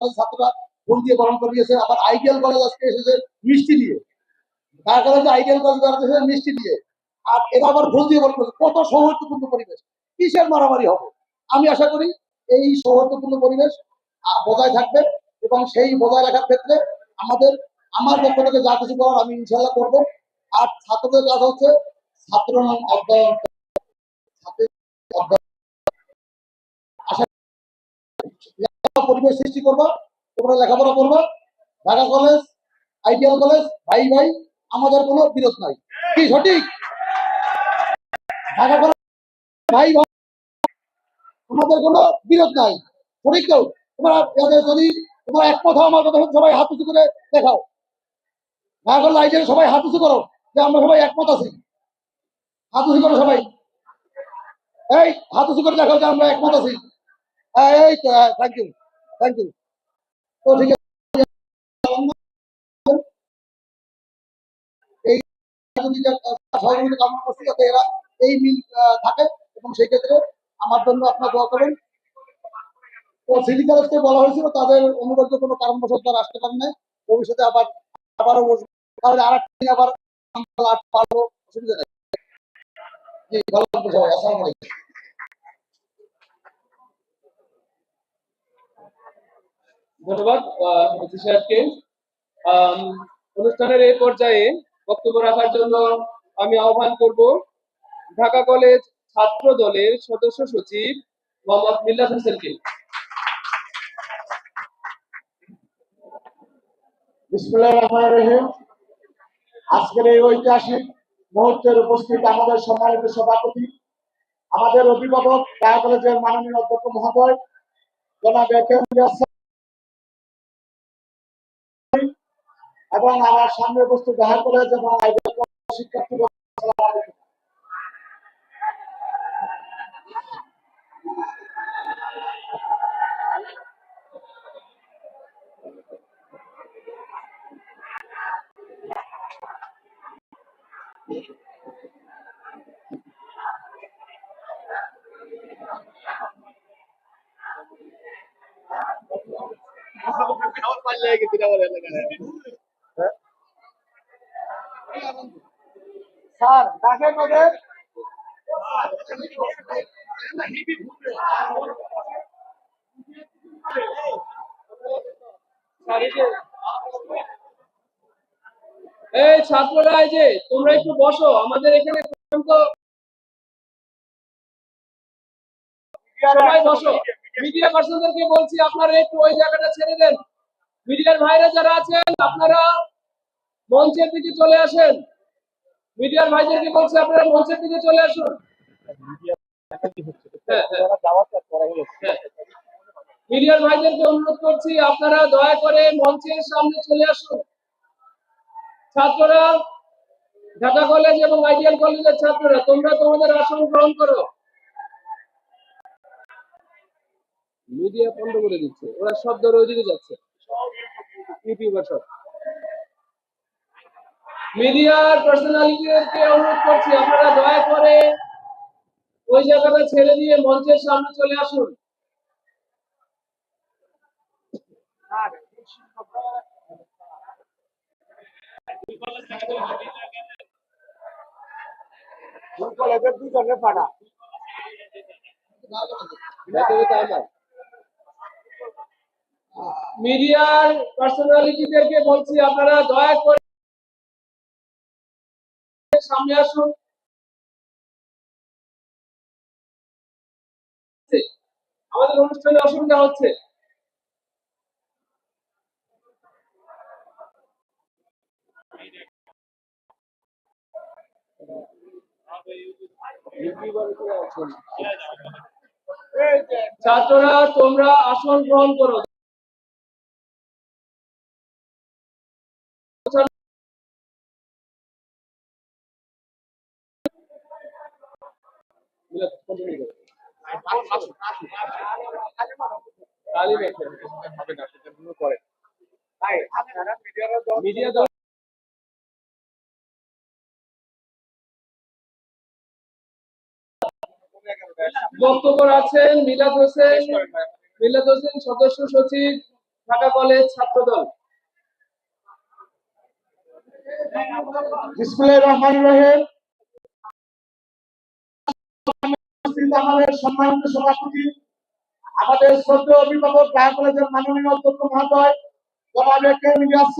ছাত্ররা ফোন দিয়ে করে নিয়েছে আবার আইডিয়াল কলেজ আজকে এসেছে মিষ্টি দিয়ে। কলেজে আইডিয়াল কলেজ মিষ্টি দিয়ে। আর এরা আবার দিয়ে কত সৌহার্দ্যপূর্ণ পরিবেশ। কিসের মারামারি হবে? আমি আশা করি এই সৌহার্দ্যপূর্ণ পরিবেশ বজায় থাকবে এবং সেই বজায় রাখার ক্ষেত্রে আমাদের, আমার পক্ষ থেকে যা কিছু করার আমি ইনশাল্লাহ করব। আর ছাত্রদের কাজ হচ্ছে ছাত্র নাম অধ্যয়ন পরিবেশ সৃষ্টি করব, তোমরা লেখাপড়া করব, ঢাকা কলেজ আইডিয়াল কলেজ, ভাই ভাই, আমাদের কোনো বিরোধ নাই। কি সঠিক? ঢাকা কলেজ, ভাই ভাই, আমাদের কোনো বিরোধ নাই। সঠিক তো? তোমরা যদি তোমরা একমত হও আমার কথা সবাই হাত উঁচু করে দেখাও। ঢাকা কলেজ আইডিয়াল সবাই হাত উঁচু করো, যে আমরা সবাই একমত আছি। হাত উঁচু করো সবাই। এই, হাত উঁচু করে দেখাও যে আমরা একমত আছি। এই থ্যাংক ইউ থ্যাংক ইউ তো ঠিক আছে এরা এই মিল থাকে এবং সেই ক্ষেত্রে আমার জন্য আপনার দোয়া করবেন। তো সিটি কলেজকে বলা হয়েছিল, তাদের অনুরোধ কোনো কারণবশত তারা আসতে পারেন নাই। ভবিষ্যতে আবার, আবারও বসবো। আর একটা আবার পারব অসুবিধা নেই। জি, ভালো সবাই। আসসালামু ধন্যবাদ অনুষ্ঠানের এই পর্যায়ে বক্তব্য রাখার জন্য আমি আহ্বান করব, ঢাকা কলেজ ছাত্র দলের সদস্য সচিব মোহাম্মদ মিল্লাত হোসেনকে। আজকের এই ঐতিহাসিক মুহূর্তের উপস্থিত আমাদের সম্মানিত সভাপতি, আমাদের অভিভাবক, ঢাকা কলেজের মাননীয় অধ্যক্ষ মহোদয়, জনাব এবং আমার সামনে কলেজ এবং আইডিয়াল কলেজের শিক্ষার্থী আসসালামু এই ছাত্ররা, এই যে, তোমরা একটু বসো, আমাদের এখানে তো বলছি, আপনারা একটু ওই জায়গাটা ছেড়ে দেন। মিডিয়ার ভাইরা যারা আছেন, আপনারা মঞ্চের দিকে চলে আসেন। মিডিয়ার ভাইদেরকে বলছি, আপনারা মঞ্চের দিকে চলে আসুন। হ্যাঁ। হ্যাঁ। মিডিয়ার ভাইদেরকে অনুরোধ করছি, আপনারা দয়া করে মঞ্চের সামনে চলে আসুন। ছাত্ররা, ঢাকা কলেজ এবং আইডিয়াল কলেজের ছাত্ররা, তোমরা তোমাদের আসন গ্রহণ করো। মিডিয়া বন্ধ করে দিচ্ছে। ওরা সব ধরে ওইদিকে যাচ্ছে। ইউটিউবার সব। মিডিয়ার পার্সোনালিটিকে অনুরোধ করছি, আপনারা দয়া করে ওই জায়গাটা ছেড়ে দিয়ে মঞ্চের সামনে চলে আসুন। মিডিয়ার পার্সোনালিটিদেরকে বলছি, আপনারা দয়া করে সামনে আসুন আমাদের অনুষ্ঠানে অসুবিধা হচ্ছে। ছাত্ররা তোমরা আসন গ্রহণ করো। বক্তব্য আছেন মিলাদ হোসেন। মিলাদ হোসেন সদস্য সচিব ঢাকা কলেজ ছাত্রদল। বিসমুল্লাহির রহমানির রহিম। আমাদের সম্মানিত সভাপতি, আমাদের শ্রদ্ধেয় অভিভাবক, ঢাকা কলেজের মাননীয় অধ্যক্ষ মহোদয় কে মিলিয়াস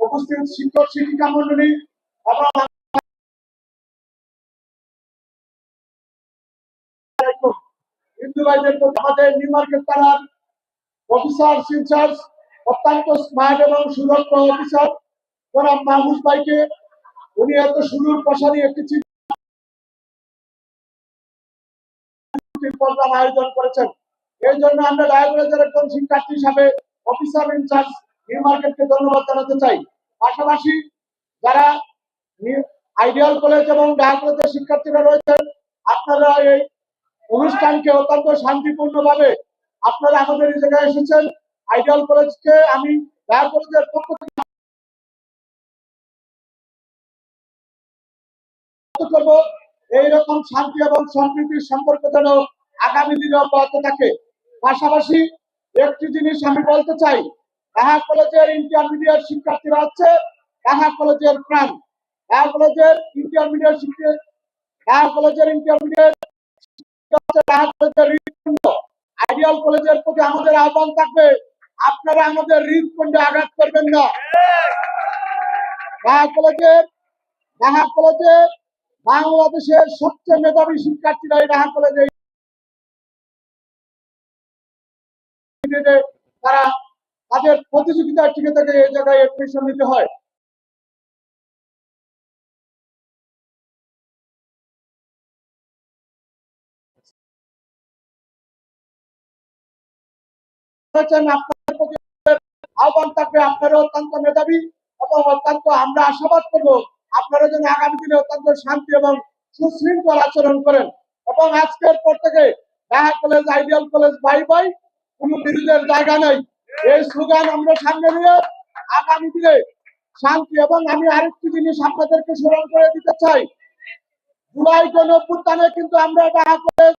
উপস্থিত শিক্ষক শিক্ষিকা মন্ডলী এবং আমাদের পাড়ার অফিসার অত্যন্ত এবং সুদক্ষ অফিসার, জনাব ভাইকে, উনি এত সুদূর প্রসারী একটি চিঠির প্রোগ্রাম আয়োজন করেছেন। এই জন্য আমরা একজন শিক্ষার্থী হিসাবে অফিসার ইনচার্জ ধন্যবাদ জানাতে চাই। পাশাপাশি যারা আইডিয়াল কলেজ এবং শিক্ষার্থীরা রয়েছেন, আপনারা এই অনুষ্ঠানকে অত্যন্ত শান্তিপূর্ণভাবে আপনারা আমাদের এই জায়গায় এসেছেন। আইডিয়াল কলেজকে আমি পক্ষ থেকে করব। এইরকম শান্তি এবং সম্প্রীতির সম্পর্ক যেন আগামী দিনে অব্যাহত থাকে। পাশাপাশি একটি জিনিস আমি বলতে চাই ঢাকা কলেজের ইন্টারমিডিয়েট শিক্ষার্থীরা হচ্ছে ঢাকা কলেজের প্রাণ। ঢাকা কলেজের ইন্টারমিডিয়েট শিক্ষা ঢাকা কলেজের ইন্টারমিডিয়েট ঢাকা কলেজের হৃদপিণ্ড। আইডিয়াল কলেজের প্রতি আমাদের আহ্বান থাকবে, আপনারা আমাদের হৃদপিণ্ডে আঘাত করবেন না। ঢাকা কলেজের ঢাকা কলেজে বাংলাদেশের সবচেয়ে মেধাবী শিক্ষার্থীরা এই ঢাকা কলেজে তারা তাদের প্রতিযোগিতা টিকে থেকে এই জায়গায় এডমিশন নিতে হয়। প্রতি আহ্বান থাকবে আপনারা অত্যন্ত মেধাবী এবং অত্যন্ত আমরা আশাবাদ করব। আপনারা যেন আগামী দিনে অত্যন্ত শান্তি এবং সুশৃঙ্খল আচরণ করেন। এবং আজকের পর থেকে Dhaka college, ideal college, bye bye, কোনো বিরোধের জায়গা নেই। এই স্লোগান আমরা সামনে নিয়ে আগামী দিনে শান্তি এবং আমি আরেকটি জিনিস আপনাদেরকে স্মরণ করে দিতে চাই। জুলাই গণ কিন্তু আমরা ঢাকা কলেজ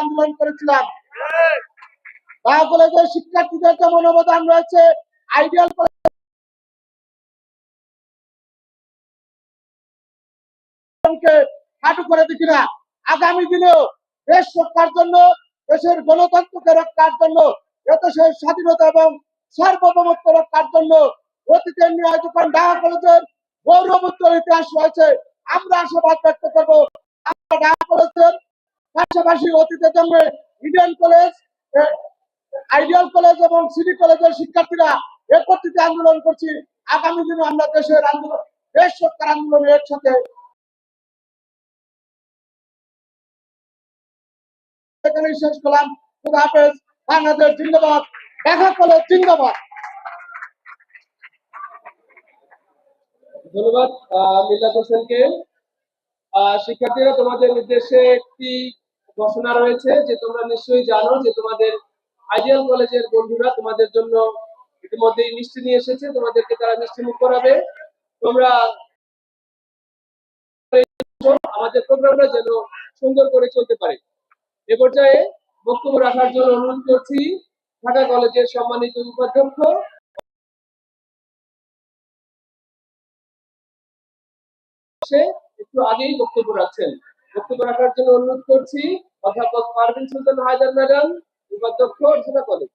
আন্দোলন করেছিলাম। শিক্ষার্থীদের যেমন অবদান রয়েছে? আইডিয়াল হাঁটু করে দেখি না। আগামী দিনেও দেশ রক্ষার জন্য, দেশের গণতন্ত্রকে রক্ষার জন্য, দেশের স্বাধীনতা এবং সার্বভৌমত্ব রক্ষার জন্য অতীতের নিয়ে যখন ঢাকা কলেজের গৌরবোত্তর ইতিহাস রয়েছে। আমরা আশাবাদ ব্যক্ত করব, আমরা ঢাকা কলেজের পাশাপাশি অতীতে জন্য ইডেন কলেজ আইডিয়াল কলেজ এবং সিটি কলেজের শিক্ষার্থীরা একত্রিত আন্দোলন করছি। আগামী দিনে আমরা দেশের আন্দোলন, দেশ সরকার আন্দোলনে একসাথে শেষ করলাম। খুদা হাফেজ, বাংলাদেশ জিন্দাবাদ, দেখা কলেজ জিন্দাবাদ। ধন্যবাদ মিল্লাত হোসেনকে। শিক্ষার্থীরা, তোমাদের নির্দেশে একটি ঘোষণা রয়েছে যে তোমরা নিশ্চয়ই জানো যে তোমাদের আইডিয়াল কলেজের বন্ধুরা তোমাদের জন্য ইতিমধ্যেই মিষ্টি নিয়ে এসেছে, তোমাদেরকে তারা মিষ্টি মুখ করাবে। তোমরা আমাদের প্রোগ্রামটা যেন সুন্দর করে চলতে পারে। এ পর্যায়ে বক্তব্য রাখার জন্য অনুরোধ করছি, ঢাকা কলেজের সম্মানিত উপাধ্যক্ষ। একটু আগেই বক্তব্য রাখছেন। বক্তব্য রাখার জন্য অনুরোধ করছি, অধ্যাপক পারভিন সুলতান হায়দার ম্যাডাম, উপাধ্যক্ষ কলেজ।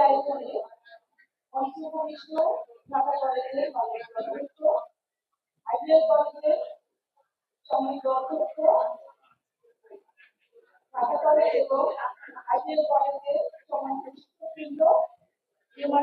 আয়োজনে অংশগ্রহণ ঢাকা কলেজের অধ্যক্ষ আইডিয়াল কলেজের সম্মানিত অধ্যক্ষ ঢাকা কলেজ এবং আইডিয়াল কলেজের সম্মানিত শিক্ষকবৃন্দ নির্মাণ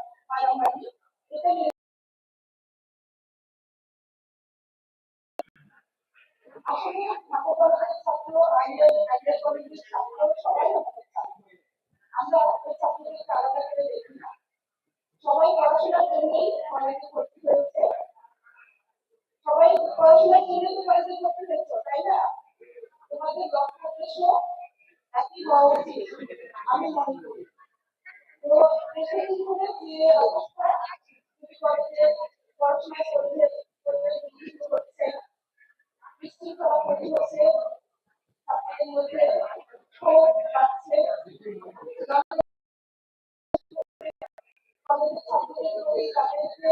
হওয়া উচিত আমি মনে করি তো সেই হিসেবে যে অবস্থা কলেজে পড়াশোনা করতে হচ্ছে বিশৃঙ্খলাপতি হচ্ছে ছাত্রদের মধ্যে ক্ষোভ পাচ্ছে কলেজের ছাত্রদের প্রতি তাদেরকে